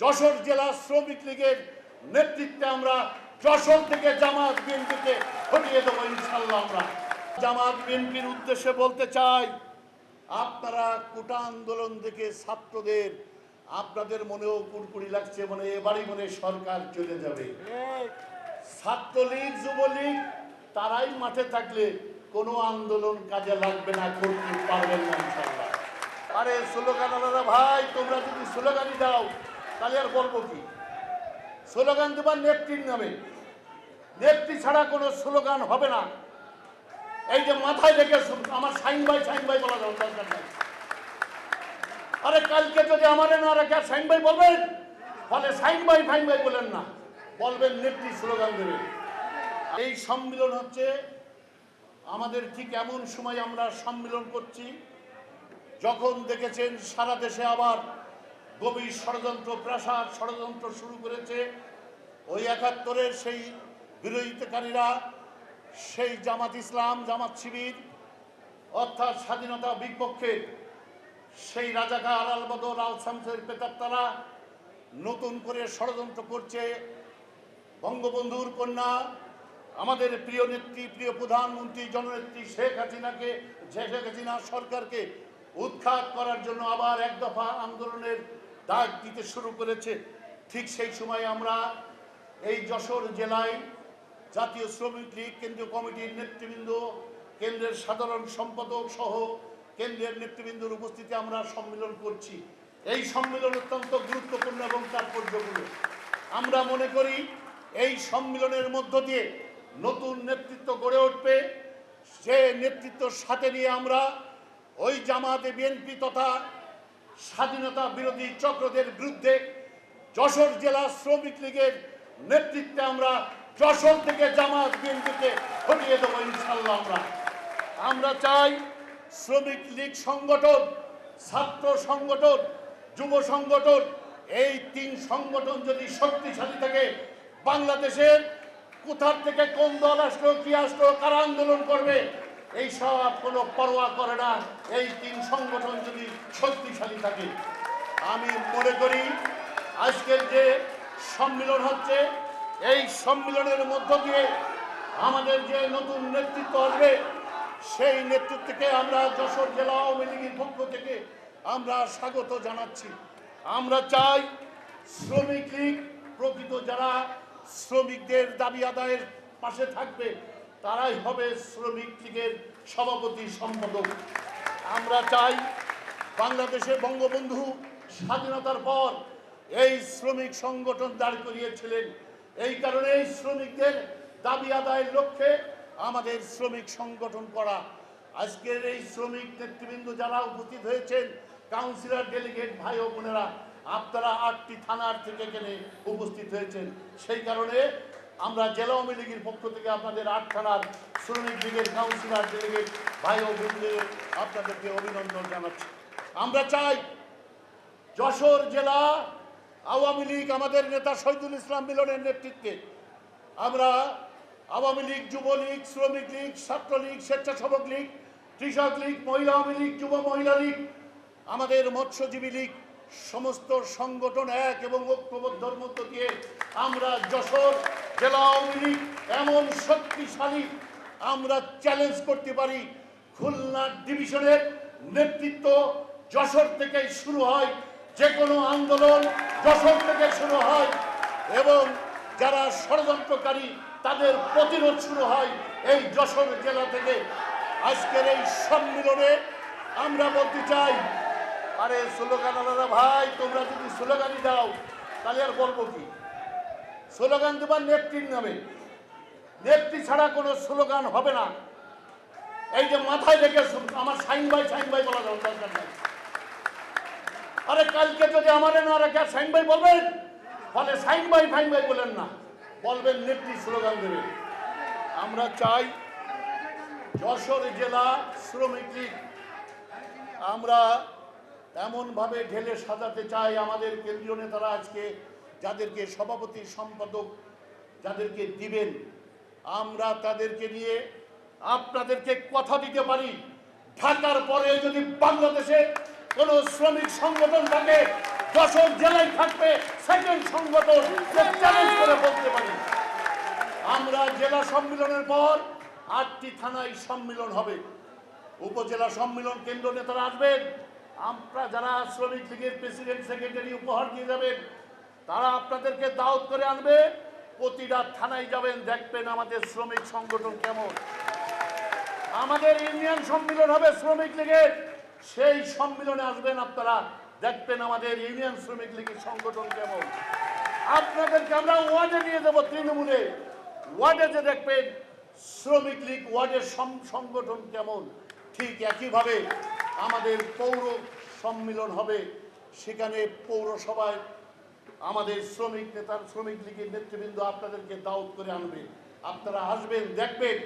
যশোর জেলা শ্রমিক লীগের নেতৃত্বে আমরা যশোর থেকে জামাত বিএনপিকে হটিয়ে দেবো ইনশাল্লাহ আমরা। জামাত বিএনপির উদ্দেশ্যে বলতে চাই, আপনারা কোটা আন্দোলন থেকে ছাত্রদের, আপনাদের মনেও কুড়কুড়ি লাগছে মানে এবারই মনে সরকার চলে যাবে। ছাত্রলীগ, যুবলীগ, তারাই মাঠে থাকলে কোনো আন্দোলন কাজে লাগবে না, করতে পারবেন না ইনশাল্লাহ আরে, স্লোগান ভাই, তোমরা যদি স্লোগানই দাও তাহলে আর বলব কি? স্লোগান দেবার নেত্রীর নামে। নেত্রী ছাড়া কোনো স্লোগান হবে না। এই যে মাথায় রেখে আমার সাইন ভাই সাইন ভাই বলা দরকার নাই। আরে কালকে যদি আমারে না রেখে সাইন ভাই বলবেন ফলে সাইন ভাই ফাইন ভাই বলেন না। বলবেন নেত্রী স্লোগান দেবেন এই সম্মিলন হচ্ছে, আমাদের ঠিক এমন সময় আমরা সম্মিলন করছি, যখন দেখেছেন সারা দেশে আবার গভীর ষড়যন্ত্র, প্রাসাদ ষড়যন্ত্র শুরু করেছে। ওই একাত্তরের সেই বিরোধিতাকারীরা, সেই জামাত ইসলাম, জামাত শিবির, অর্থাৎ স্বাধীনতা বিপক্ষে সেই রাজাকা আলাল বদর, আল শামসের পেতাত্তারা নতুন করে ষড়যন্ত্র করছে। বঙ্গবন্ধুর কন্যা, আমাদের প্রিয় নেত্রী, প্রিয় প্রধানমন্ত্রী, জননেত্রী শেখ হাসিনাকে, শেখ হাসিনা সরকারকে উৎখাত করার জন্য আবার এক দফা আন্দোলনের ডাক দিতে শুরু করেছে। ঠিক সেই সময় আমরা এই যশোর জেলায় জাতীয় শ্রমিক লীগ, কেন্দ্রীয় কমিটির নেতৃবৃন্দ, কেন্দ্রের সাধারণ সম্পাদক সহ কেন্দ্রের নেতৃবৃন্দর উপস্থিতি আমরা সম্মেলন করছি। এই সম্মেলন অত্যন্ত গুরুত্বপূর্ণ এবং তাৎপর্যপূর্ণ। আমরা মনে করি এই সম্মেলনের মধ্য দিয়ে নতুন নেতৃত্ব গড়ে উঠবে। সে নেতৃত্বর সাথে নিয়ে আমরা ওই জামাতে বিএনপি তথা স্বাধীনতা বিরোধী চক্রদের বিরুদ্ধে যশোর জেলা শ্রমিক লীগের নেতৃত্বে আমরা যশোর থেকে জামাত বিএনপিকে হটিয়ে দেবো ইনশাল্লাহ আমরা। আমরা চাই শ্রমিক লীগ সংগঠন, ছাত্র সংগঠন, যুব সংগঠন, এই তিন সংগঠন যদি শক্তিশালী থাকে, বাংলাদেশের কোথার থেকে কোন দল আসলো, কি আসলো, কারা আন্দোলন করবে এই সব কোনো পরোয়া করে না। এই তিন সংগঠন যদি শক্তিশালী থাকে, আমি মনে করি আজকের যে সম্মিলন হচ্ছে, এই সম্মিলনের মধ্য দিয়ে আমাদের যে নতুন নেতৃত্ব আসবে, সেই নেতৃত্বকে আমরা যশোর জেলা আওয়ামী লীগের পক্ষ থেকে আমরা স্বাগত জানাচ্ছি। আমরা চাই শ্রমিক লীগ প্রকৃত যারা শ্রমিকদের দাবি আদায়ের পাশে থাকবে তারাই হবে শ্রমিক লীগের সভাপতি সম্পাদক। আমরা চাই বাংলাদেশে বঙ্গবন্ধু স্বাধীনতার পর এই শ্রমিক সংগঠন দাঁড় করিয়েছিলেন। এই কারণে এই শ্রমিকদের দাবি আদায়ের লক্ষ্যে আমাদের শ্রমিক সংগঠন করা। আজকের এই শ্রমিক নেতৃবৃন্দ যারা উপস্থিত হয়েছেন, কাউন্সিলর ডেলিগেট ভাই ও বোনেরা, আপনারা আটটি থানার থেকে এখানে উপস্থিত হয়েছেন। সেই কারণে আমরা জেলা আওয়ামী লীগের পক্ষ থেকে আপনাদের আট থানার শ্রমিক লীগের কাউন্সিলর ডেলিগেট ভাই ও বোনদের আপনাদেরকে অভিনন্দন জানাচ্ছি। আমরা চাই যশোর জেলা আওয়ামী লীগ আমাদের নেতা শহীদুল ইসলাম মিলনের নেতৃত্বে আমরা আওয়ামী লীগ, যুবলীগ, শ্রমিক লীগ ছাত্রলীগ স্বেচ্ছাসেবক লীগ, কৃষক লীগ, মহিলা আওয়ামী লীগ, যুব মহিলা লীগ, আমাদের মৎস্যজীবী লীগ সমস্ত সংগঠন এক এবং ঐক্যবদ্ধর মধ্য দিয়ে আমরা যশোর জেলা আওয়ামী লীগ এমন শক্তিশালী আমরা চ্যালেঞ্জ করতে পারি। খুলনা ডিভিশনের নেতৃত্ব যশোর থেকেই শুরু হয়। যে কোনো আন্দোলন যশোর থেকে শুরু হয় এবং যারা ষড়যন্ত্রকারী তাদের প্রতিরোধ শুরু হয় এই যশোর জেলা থেকে। আজকের এই সম্মিলনে আমরা বলতে চাই আরে স্লোগান আলাদা ভাই, তোমরা যদি স্লোগানই দাও, তাহলে আর বলব কি? স্লোগান দেবার নেত্রীর নামে। নেত্রী ছাড়া কোনো স্লোগান হবে না। এই যে মাথায় শুন- আমার সাইন ভাই সাইন ভাই বলা দরকার নাই। আরে কালকে যদি আমারে না রেখে সাইন ভাই বলবেন ফলে সাইন ভাই ফাইন ভাই বলেন না। বলবেন নেত্রী স্লোগান দেবেন আমরা চাই যশোর জেলা শ্রমিক লীগ, আমরা এমনভাবে ঢেলে সাজাতে চাই আমাদের কেন্দ্রীয় নেতারা আজকে, যাদেরকে সভাপতি, সম্পাদক যাদেরকে দিবেন। আমরা তাদেরকে নিয়ে আপনাদেরকে কথা দিতে পারি। ঢাকার পরে যদি বাংলাদেশে কোন শ্রমিক সংগঠন থাকে, যশোর জেলায় থাকবে, সেকেন্ড সংগঠন চ্যালেঞ্জ করে বলতে পারি। আমরা জেলা সম্মেলনের পর আটটি থানায় সম্মেলন হবে। উপজেলা সম্মেলন কেন্দ্র নেতারা আসবেন। আমরা যারা শ্রমিক লীগের প্রেসিডেন্ট, সেক্রেটারি উপহার দিয়ে যাবেন, তারা আপনাদেরকে দাওয়াত করে আনবে। প্রতিটা থানায় যাবেন, দেখবেন আমাদের শ্রমিক সংগঠন কেমন। আমাদের ইউনিয়ন সম্মেলন হবে শ্রমিক লীগের। সেই সম্মেলনে আসবেন আপনারা, দেখবেন আমাদের ইউনিয়ন শ্রমিক লীগের সংগঠন কেমন। আপনাদেরকে আমরা ওয়ার্ডে নিয়ে যাব তৃণমূলে। ওয়ার্ডে যে দেখবেন শ্রমিক লীগ, ওয়ার্ডের সংগঠন কেমন। ঠিক একইভাবে আমাদের পৌর সম্মেলন হবে। সেখানে পৌরসভায় আমাদের শ্রমিক নেতার শ্রমিক লীগের নেতৃবৃন্দ আপনাদেরকে দাওয়াত করে আনবে। আপনারা আসবেন, দেখবেন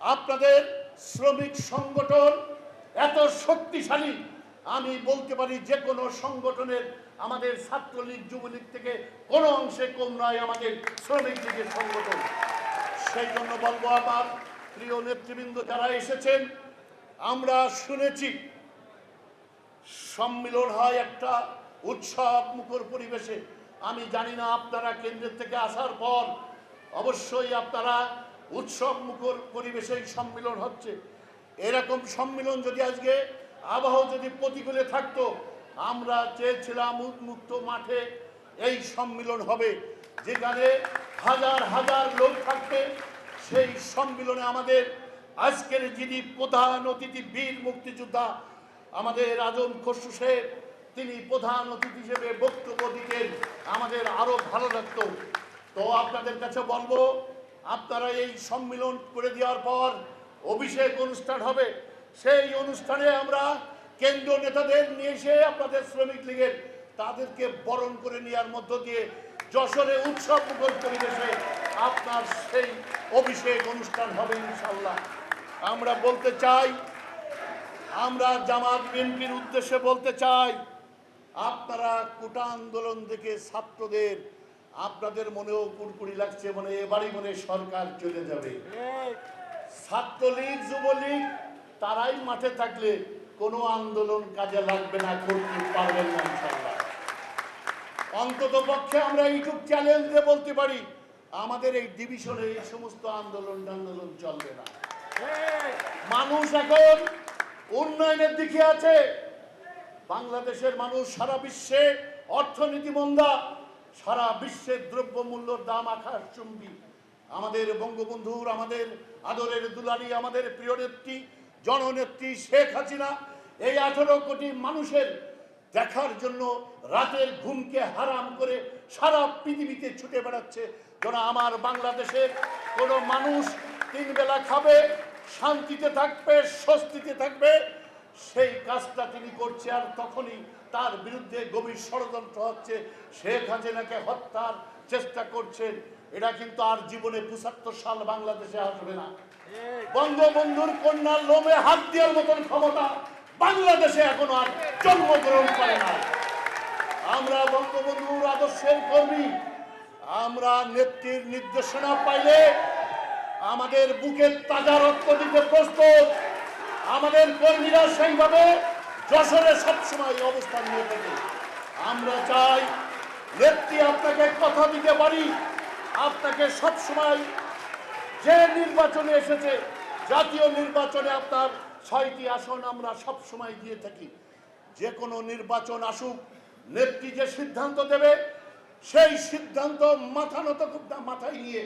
আপনাদের শ্রমিক সংগঠন এত শক্তিশালী। আমি বলতে পারি যে কোনো সংগঠনের আমাদের ছাত্রলীগ, যুবলীগ থেকে কোনো অংশে কম নয় আমাদের শ্রমিক লীগের সংগঠন। সেই জন্য বলব আমার প্রিয় নেতৃবৃন্দ যারা এসেছেন, আমরা শুনেছি সম্মিলন হয় একটা উৎসব মুখর পরিবেশে। আমি জানি না আপনারা কেন্দ্রের থেকে আসার পর অবশ্যই আপনারা উৎসব মুখর পরিবেশে সম্মিলন হচ্ছে। এরকম সম্মিলন যদি আজকে আবহাওয়া যদি প্রতিকূলে থাকতো, আমরা চেয়েছিলাম উন্মুক্ত মাঠে এই সম্মিলন হবে। যেখানে হাজার হাজার লোক থাকবে, সেই সম্মিলনে আমাদের আজকের যিনি প্রধান অতিথি বীর মুক্তিযোদ্ধা আমাদের আজম খসরু শেখ তিনি প্রধান অতিথি হিসেবে বক্তব্য দিতেন। আমাদের আরও ভালো লাগতো। তো আপনাদের কাছে বলব, আপনারা এই সম্মিলন করে দেওয়ার পর অভিষেক অনুষ্ঠান হবে। সেই অনুষ্ঠানে আমরা কেন্দ্রীয় নেতাদের নিয়ে এসে আপনাদের শ্রমিক লীগের তাদেরকে বরণ করে নেওয়ার মধ্য দিয়ে যশোরে উৎসব মুখর পরিবেশে আপনার সেই অভিষেক অনুষ্ঠান হবে ইনশাল্লাহ আমরা বলতে চাই আমরা জামাত বিএনপির উদ্দেশ্যে বলতে চাই আপনারা কোটা আন্দোলন থেকে ছাত্রদের আপনাদের মনেও কুড়কুড়ি লাগছে মানে এবারই মনে সরকার চলে যাবে। ছাত্রলীগ যুবলীগ তারাই মাঠে থাকলে কোনো আন্দোলন কাজে লাগবে না করতে পারবেন না ইনশাল্লাহ অন্তত পক্ষে আমরা এইটুক চ্যালেঞ্জ দিয়ে বলতে পারি আমাদের এই ডিভিশনে এই সমস্ত আন্দোলন আন্দোলন চলবে না। মানুষ এখন উন্নয়নের দিকে আছে। বাংলাদেশের মানুষ সারা বিশ্বে অর্থনীতি মন্দা, সারা বিশ্বের দ্রব্যমূল্যর দাম আকাশ চুম্বি। আমাদের বঙ্গবন্ধুর, আমাদের আদরের দুলারি আমাদের প্রিয় নেত্রী, জননেত্রী শেখ হাসিনা, এই আঠারো কোটি মানুষের দেখার জন্য রাতের ঘুমকে হারাম করে সারা পৃথিবীতে ছুটে বেড়াচ্ছে। যেন আমার বাংলাদেশের কোনো মানুষ তিন বেলা খাবে শান্তিতে থাকবে, স্বস্তিতে থাকবে। সেই কাজটা তিনি করছে আর তখনই তার বিরুদ্ধে গভীর ষড়যন্ত্র হচ্ছে। শেখ হাসিনাকে হত্যার চেষ্টা করছেন এটা কিন্তু আর জীবনে পঁচাত্তর সাল বাংলাদেশে আসবে না। বঙ্গবন্ধুর কন্যার লোমে হাত দেওয়ার মতন ক্ষমতা বাংলাদেশে এখনও আর জন্মগ্রহণ করে না আমরা বঙ্গবন্ধুর আদর্শের কর্মী, আমরা নেত্রীর নির্দেশনা পাইলে আমাদের বুকের তাজা রক্ত দিতে প্রস্তুত। আমাদের কর্মীরা সেইভাবে যশোরে সবসময় অবস্থান নিয়ে থাকে। আমরা চাই নেত্রী আপনাকে কথা দিতে পারি। আপনাকে সবসময় যে নির্বাচনে এসেছে, জাতীয় নির্বাচনে আপনার ছয়টি আসন আমরা সব সময় দিয়ে থাকি। যে কোনো নির্বাচন আসুক, নেত্রী যে সিদ্ধান্ত দেবে, সেই সিদ্ধান্ত মাথা নত মাথায় নিয়ে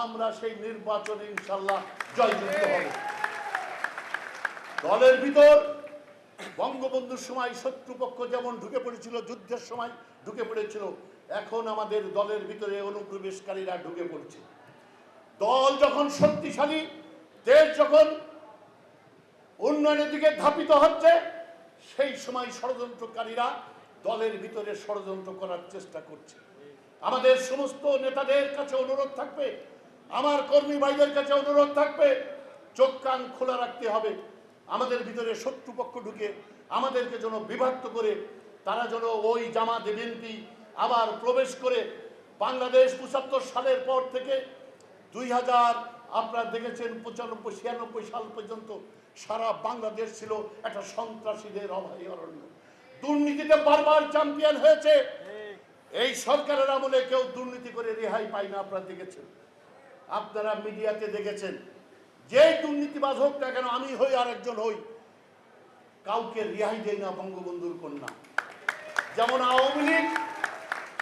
আমরা সেই নির্বাচনে ইনশাল্লাহ জয়যুক্ত হব। দলের ভিতর বঙ্গবন্ধুর সময় শত্রুপক্ষ যেমন ঢুকে পড়েছিল, যুদ্ধের সময় ঢুকে পড়েছিল, এখন আমাদের দলের ভিতরে অনুপ্রবেশকারীরা ঢুকে পড়ছে। দল যখন শক্তিশালী, দেশ যখন উন্নয়নের দিকে ধাপিত হচ্ছে, সেই সময় ষড়যন্ত্রকারীরা দলের ভিতরে ষড়যন্ত্র করার চেষ্টা করছে। আমাদের সমস্ত নেতাদের কাছে অনুরোধ থাকবে আমার কর্মী ভাইদের কাছে অনুরোধ থাকবে চোখ কান খোলা রাখতে হবে। আমাদের ভিতরে শত্রুপক্ষ ঢুকে আমাদেরকে যেন বিভক্ত করে তারা যেন ওই জামাত বিএনপি আবার প্রবেশ করে। বাংলাদেশ পঁচাত্তর সালের পর থেকে দুই হাজার আপনারা দেখেছেন পঁচানব্বই ছিয়ানব্বই সাল পর্যন্ত সারা বাংলাদেশ ছিল একটা সন্ত্রাসীদের অভয়ারণ্য দুর্নীতিতে বারবার চ্যাম্পিয়ন হয়েছে। এই সরকারের আমলে কেউ দুর্নীতি করে রেহাই পায় না আপনারা দেখেছেন। আপনারা মিডিয়াতে দেখেছেন। যেই দুর্নীতিবাজ হোক না কেন, আমি হই আর একজন হই। কাউকে রেহাই দেয় না বঙ্গবন্ধুর কন্যা। যেমন আওয়ামী লীগ,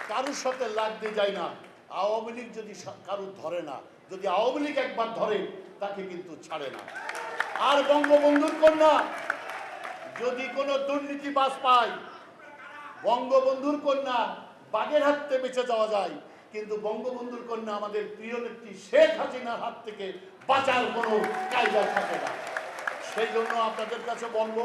কারুর সাথে লাগতে যায় না। আওয়ামী লীগ যদি কারুর ধরে না, যদি আওয়ামী লীগ একবার ধরে, তাকে কিন্তু ছাড়ে না। আর বঙ্গবন্ধুর কন্যা, যদি কোনো দুর্নীতিবাজ পায়, বঙ্গবন্ধুর কন্যা বাগের হাতে বেঁচে যাওয়া যায়। কিন্তু বঙ্গবন্ধুর কন্যা আমাদের প্রিয় নেত্রী শেখ হাসিনার হাত থেকে বাঁচার কোনো কায়দা থাকে না। সেই জন্য আপনাদের কাছে বলব,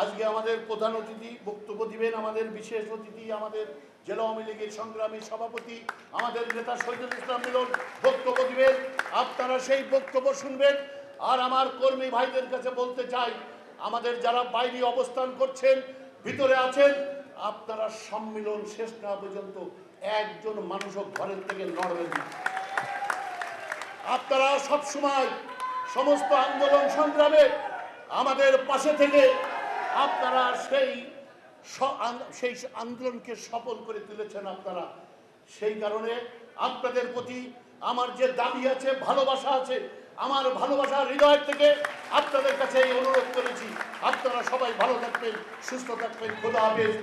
আজকে আমাদের প্রধান অতিথি বক্তব্য দিবেন আমাদের বিশেষ অতিথি, আমাদের জেলা আওয়ামী লীগের সংগ্রামী সভাপতি, আমাদের নেতা শহীদুল ইসলাম মিলন বক্তব্য দিবেন, আপনারা সেই বক্তব্য শুনবেন। আর আমার কর্মী ভাইদের কাছে বলতে চাই, আমাদের যারা বাইরে অবস্থান করছেন, ভিতরে আছেন, আপনারা সম্মিলন শেষ না পর্যন্ত একজন মানুষও ঘরের থেকে নড়বেন না। আপনারা সব সময় সমস্ত আন্দোলন সংগ্রামে আমাদের পাশে থেকে আপনারা সেই সেই আন্দোলনকে সফল করে তুলেছেন আপনারা। সেই কারণে আপনাদের প্রতি আমার যে দাবি আছে, ভালোবাসা আছে, আমার ভালোবাসা হৃদয় থেকে আপনাদের কাছে এই অনুরোধ করেছি। আপনারা সবাই ভালো থাকবেন, সুস্থ থাকবেন। খোদা হাফেজ।